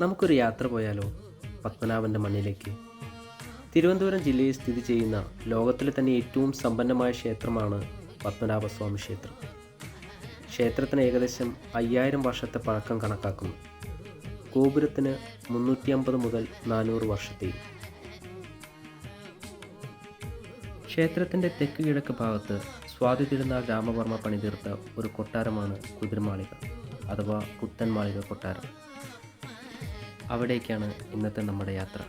നമുക്കൊരു യാത്ര പോയാലോ? പത്മനാഭന്റെ മണ്ണിലേക്ക്. തിരുവനന്തപുരം ജില്ലയിൽ സ്ഥിതി ചെയ്യുന്ന ലോകത്തിലെ തന്നെ ഏറ്റവും സമ്പന്നമായ ക്ഷേത്രമാണ് പത്മനാഭസ്വാമി ക്ഷേത്രം. ക്ഷേത്രത്തിന് ഏകദേശം അയ്യായിരം വർഷത്തെ പഴക്കം കണക്കാക്കുന്നു. ഗോപുരത്തിന് മുന്നൂറ്റി അമ്പത് മുതൽ നാനൂറ് വർഷത്തെയും. ക്ഷേത്രത്തിന്റെ തെക്ക് കിഴക്ക് ഭാഗത്ത് സ്വാതി തിരുനാൾ രാമവർമ്മ പണിതീർത്ത ഒരു കൊട്ടാരമാണ് കുതിരമാളിക അഥവാ പുത്തൻമാളിക കൊട്ടാരം. അവിടേക്കാണ് ഇന്നത്തെ നമ്മുടെ യാത്ര.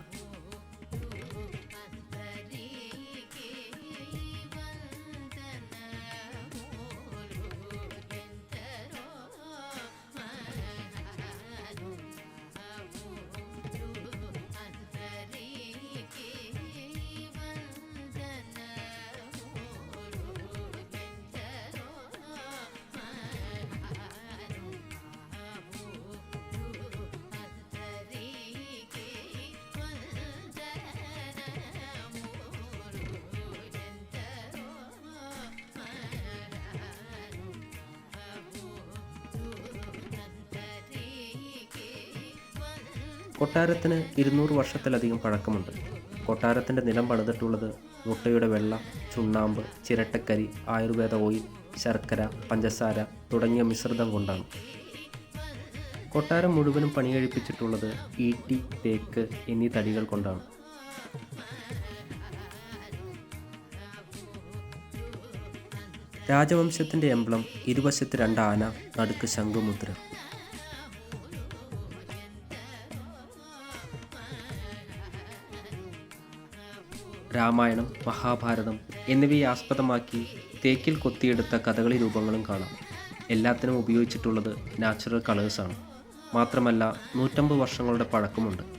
കൊട്ടാരത്തിന് ഇരുന്നൂറ് വർഷത്തിലധികം പഴക്കമുണ്ട്. കൊട്ടാരത്തിന്റെ നിലം പണിതിട്ടുള്ളത് മുട്ടയുടെ വെള്ള ചുണ്ണാമ്പ് ചിരട്ടക്കരി ആയുർവേദ ഓയിൽ ശർക്കര പഞ്ചസാര തുടങ്ങിയ മിശ്രിതം കൊണ്ടാണ്. കൊട്ടാരം മുഴുവനും പണികഴിപ്പിച്ചിട്ടുള്ളത് ഈട്ടി തേക്ക് എന്നീ തടികൾ കൊണ്ടാണ്. രാജവംശത്തിന്റെ എംബ്ലം ഇരുവശത്ത് രണ്ട് ആന നടുക്ക് ശംഖുമുദ്ര. രാമായണം മഹാഭാരതം എന്നിവയെ ആസ്പദമാക്കി തേക്കിൽ കൊത്തിയെടുത്ത കഥകളി രൂപങ്ങളും കാണാം. എല്ലാത്തിനും ഉപയോഗിച്ചിട്ടുള്ളത് നാച്ചുറൽ കളേഴ്സാണ്. മാത്രമല്ല നൂറ്റമ്പത് വർഷങ്ങളുടെ പഴക്കമുണ്ട്.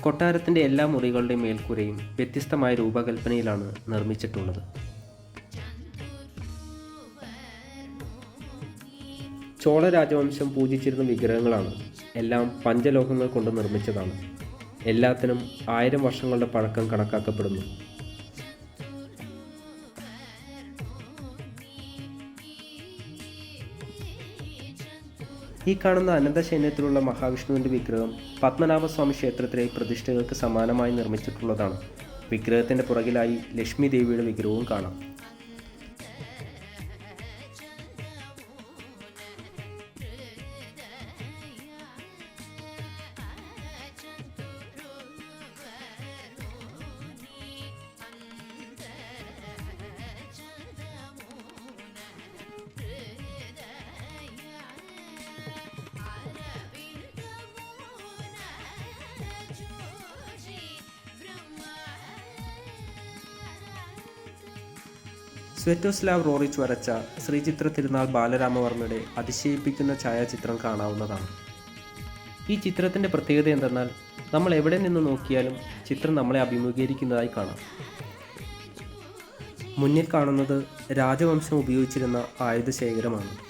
കൊട്ടാരത്തിന്റെ എല്ലാ മുറികളുടെയും മേൽക്കൂരയും വ്യത്യസ്തമായ രൂപകൽപ്പനയിലാണ് നിർമ്മിച്ചിട്ടുള്ളത്. ചോള രാജവംശം പൂജിച്ചിരുന്ന വിഗ്രഹങ്ങളാണ് എല്ലാം പഞ്ചലോഹങ്ങൾ കൊണ്ട് നിർമ്മിച്ചതാണ്. എല്ലാത്തിനും ആയിരം വർഷങ്ങളുടെ പഴക്കം കണക്കാക്കപ്പെടുന്നു. ഈ കാണുന്ന അനന്തശയനത്തിലുള്ള മഹാവിഷ്ണുവിന്റെ വിഗ്രഹം പത്മനാഭസ്വാമി ക്ഷേത്രത്തിലെ പ്രതിഷ്ഠകൾക്ക് സമാനമായി നിർമ്മിച്ചിട്ടുള്ളതാണ്. വിഗ്രഹത്തിന്റെ പുറകിലായി ലക്ഷ്മി ദേവിയുടെ വിഗ്രഹവും കാണാം. സ്വെറ്റോസ്ലാവ് റോറിച്ച് വരച്ച ശ്രീചിത്ര തിരുനാൾ ബാലരാമവർമ്മയുടെ അതിശയിപ്പിക്കുന്ന ഛായാചിത്രം കാണാവുന്നതാണ്. ഈ ചിത്രത്തിന്റെ പ്രത്യേകത എന്തെന്നാൽ നമ്മൾ എവിടെ നിന്ന് നോക്കിയാലും ചിത്രം നമ്മളെ അഭിമുഖീകരിക്കുന്നതായി കാണാം. മുന്നിൽ കാണുന്നത് രാജവംശം ഉപയോഗിച്ചിരുന്ന ആയുധശേഖരമാണ്.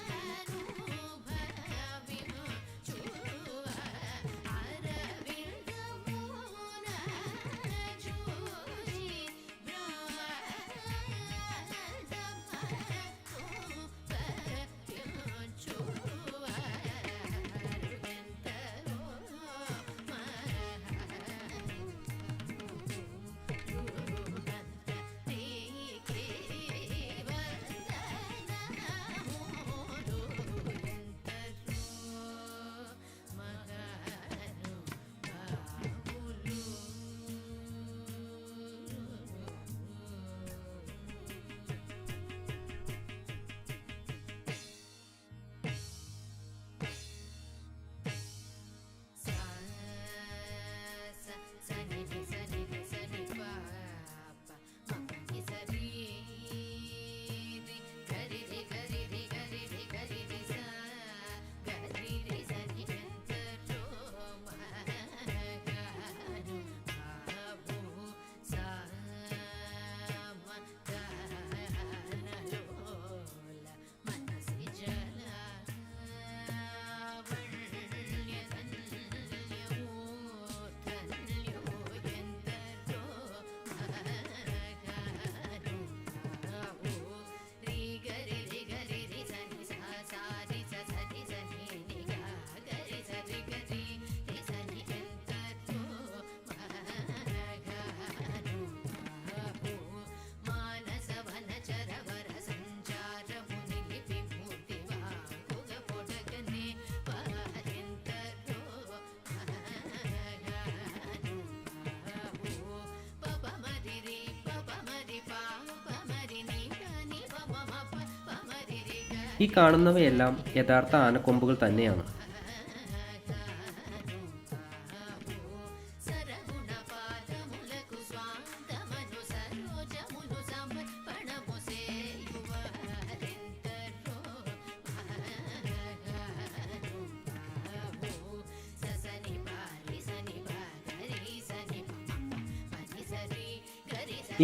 ഈ കാണുന്നവയെല്ലാം യഥാർത്ഥ ആനക്കൊമ്പുകൾ തന്നെയാണ്.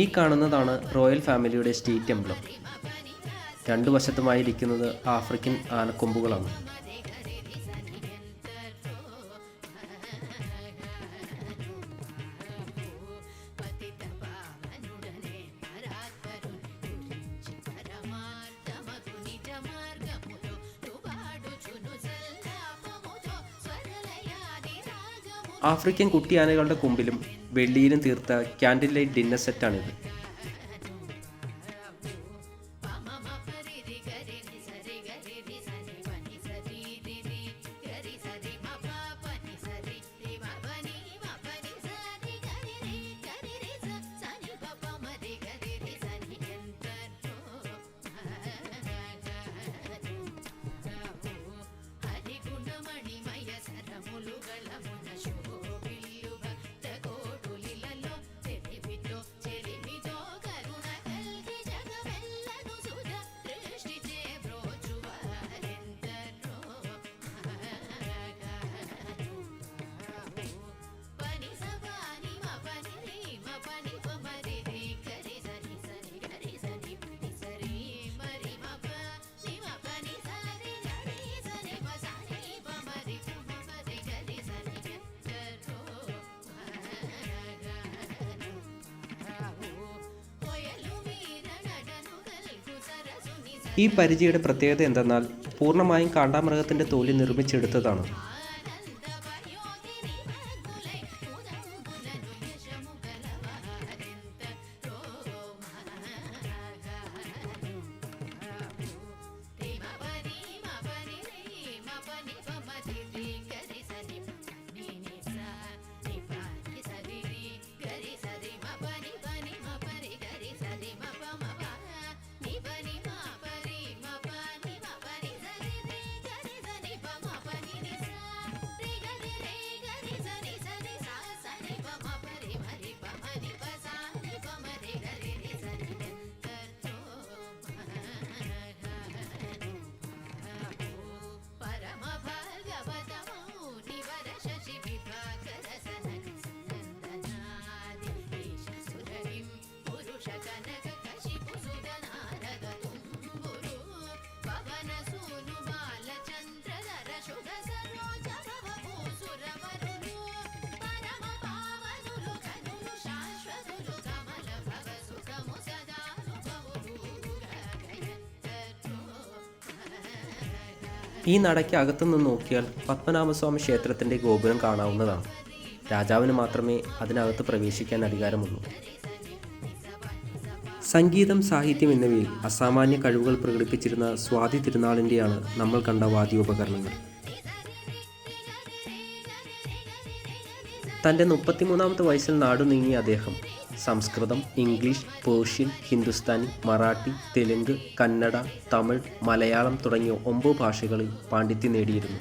ഈ കാണുന്നതാണ് റോയൽ ഫാമിലിയുടെ സ്റ്റേറ്റ് എംബ്ലം രണ്ടു വശത്തുമായി ഇരിക്കുന്നത് ആഫ്രിക്കൻ ആനക്കൊമ്പുകളാണ്. ആഫ്രിക്കൻ കുട്ടിയാനകളുടെ കൊമ്പിലും വെള്ളിയിലും തീർത്ത ക്യാൻഡിൽ ലൈറ്റ് ഡിന്നർ സെറ്റാണിത്. ഈ പരിചയുടെ പ്രത്യേകത എന്തെന്നാൽ പൂർണമായും കാണ്ടാമൃഗത്തിന്റെ തോലി നിർമ്മിച്ചെടുത്തതാണ്. ഈ നടയ്ക്ക് അകത്തുനിന്ന് നോക്കിയാൽ പത്മനാഭസ്വാമി ക്ഷേത്രത്തിന്റെ ഗോപുരം കാണാവുന്നതാണ്. രാജാവിന് മാത്രമേ അതിനകത്ത് പ്രവേശിക്കാൻ അധികാരമുള്ളൂ. സംഗീതം സാഹിത്യം എന്നിവയിൽ അസാമാന്യ കഴിവുകൾ പ്രകടിപ്പിച്ചിരുന്ന സ്വാതി തിരുനാളിന്റെയാണ് നമ്മൾ കണ്ട വാദ്യോപകരണങ്ങൾ. തന്റെ മുപ്പത്തിമൂന്നാമത്തെ വയസ്സിൽ നാടു നീങ്ങിയ അദ്ദേഹം സംസ്കൃതം ഇംഗ്ലീഷ് പേർഷ്യൻ ഹിന്ദുസ്ഥാനി മറാഠി തെലുങ്ക് കന്നഡ തമിഴ് മലയാളം തുടങ്ങിയ ഒമ്പത് ഭാഷകളിൽ പാണ്ഡിത്യം നേടിയിരുന്നു.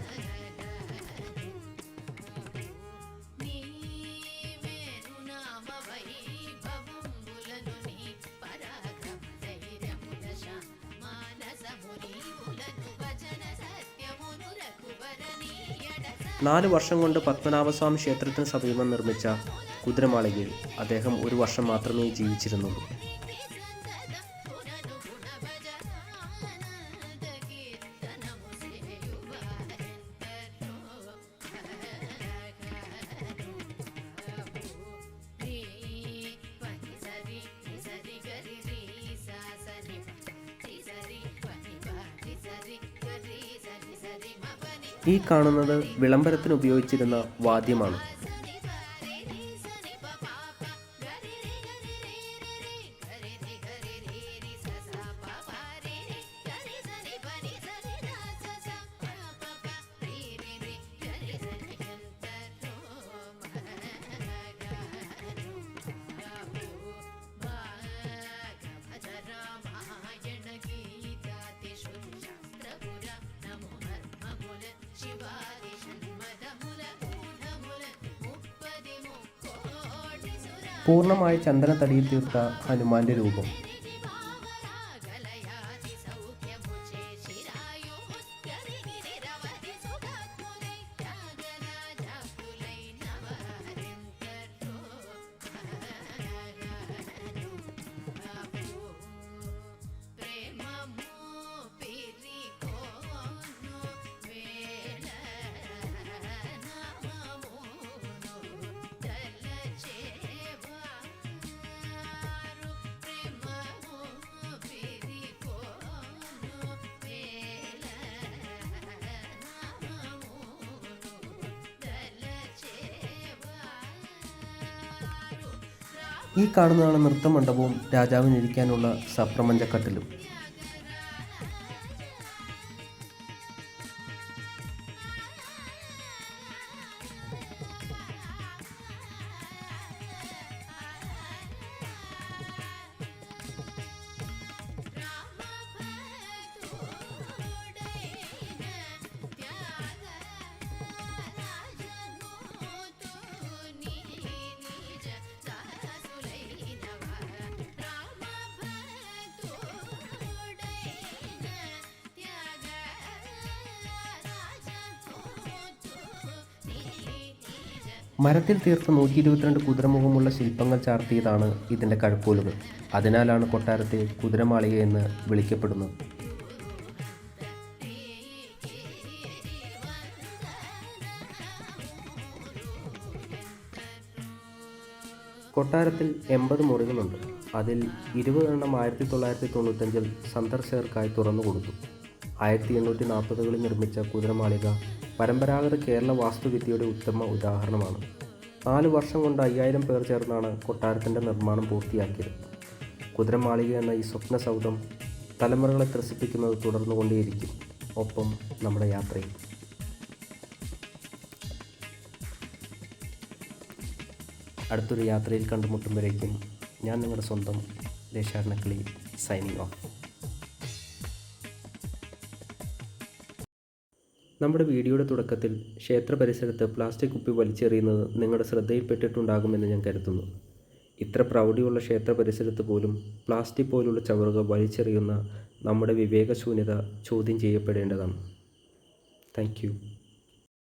നാല് വർഷം കൊണ്ട് പത്മനാഭസ്വാമി ക്ഷേത്രത്തിന് സമീപം നിർമ്മിച്ച കുതിരമാളികയിൽ അദ്ദേഹം ഒരു വർഷം മാത്രമേ ജീവിച്ചിരുന്നുള്ളൂ. ഈ കാണുന്നത് വിളംബരത്തിന് ഉപയോഗിച്ചിരുന്ന വാദ്യമാണ്. പൂർണമായി ചന്ദനത്തടിയിൽ തീർത്ത ഹനുമാന്റെ രൂപം. ഈ കാണുന്നതാണ് നൃത്തമണ്ഡപവും രാജാവിനിരിക്കാനുള്ള സപ്രമഞ്ചക്കട്ടിലും. മരത്തിൽ തീർത്ത നൂറ്റി ഇരുപത്തിരണ്ട് കുതിരമുഖമുള്ള ശില്പങ്ങൾ ചാർത്തിയതാണ് ഇതിന്റെ കഴുക്കോലുകൾ. അതിനാലാണ് കൊട്ടാരത്തെ കുതിരമാളിക എന്ന് വിളിക്കപ്പെടുന്നത്. കൊട്ടാരത്തിൽ എൺപത് മുറികളുണ്ട്. അതിൽ ഇരുപതെണ്ണം ആയിരത്തി തൊള്ളായിരത്തി തൊണ്ണൂറ്റഞ്ചിൽ സന്ദർശകർക്കായി തുറന്നു കൊടുത്തു ആയിരത്തി എണ്ണൂറ്റി നാൽപ്പതുകളിൽ നിർമ്മിച്ച കുതിരമാളിക പരമ്പരാഗത കേരള വാസ്തുവിദ്യയുടെ ഉത്തമ ഉദാഹരണമാണ്. നാല് വർഷം കൊണ്ട് അയ്യായിരം പേർ ചേർന്നാണ് കൊട്ടാരത്തിന്റെ നിർമ്മാണം പൂർത്തിയാക്കിയത്. കുതിരമാളിക എന്ന ഈ സ്വപ്ന സൗധം തലമുറകളെ ത്രസിപ്പിക്കുന്നത് തുടർന്നുകൊണ്ടേയിരിക്കും ഒപ്പം നമ്മുടെ യാത്രയിൽ അടുത്തൊരു യാത്രയിൽ കണ്ടുമുട്ടുമ്പോഴേക്കും ഞാൻ നിങ്ങളുടെ സ്വന്തം ദേശാടനക്കിളി സൈനിങ് ഓഫ് നമ്മുടെ വീഡിയോയുടെ തുടക്കത്തിൽ ക്ഷേത്ര പരിസരത്ത് പ്ലാസ്റ്റിക് കുപ്പി വലിച്ചെറിയുന്നത് നിങ്ങളുടെ ശ്രദ്ധയിൽപ്പെട്ടിട്ടുണ്ടാകുമെന്ന് ഞാൻ കരുതുന്നു. ഇത്ര പ്രൗഢിയുള്ള ക്ഷേത്ര പരിസരത്ത് പോലും പ്ലാസ്റ്റിക് പോലുള്ള ചവറുകൾ വലിച്ചെറിയുന്ന നമ്മുടെ വിവേകശൂന്യത ചോദ്യം ചെയ്യപ്പെടേണ്ടതാണ്. താങ്ക്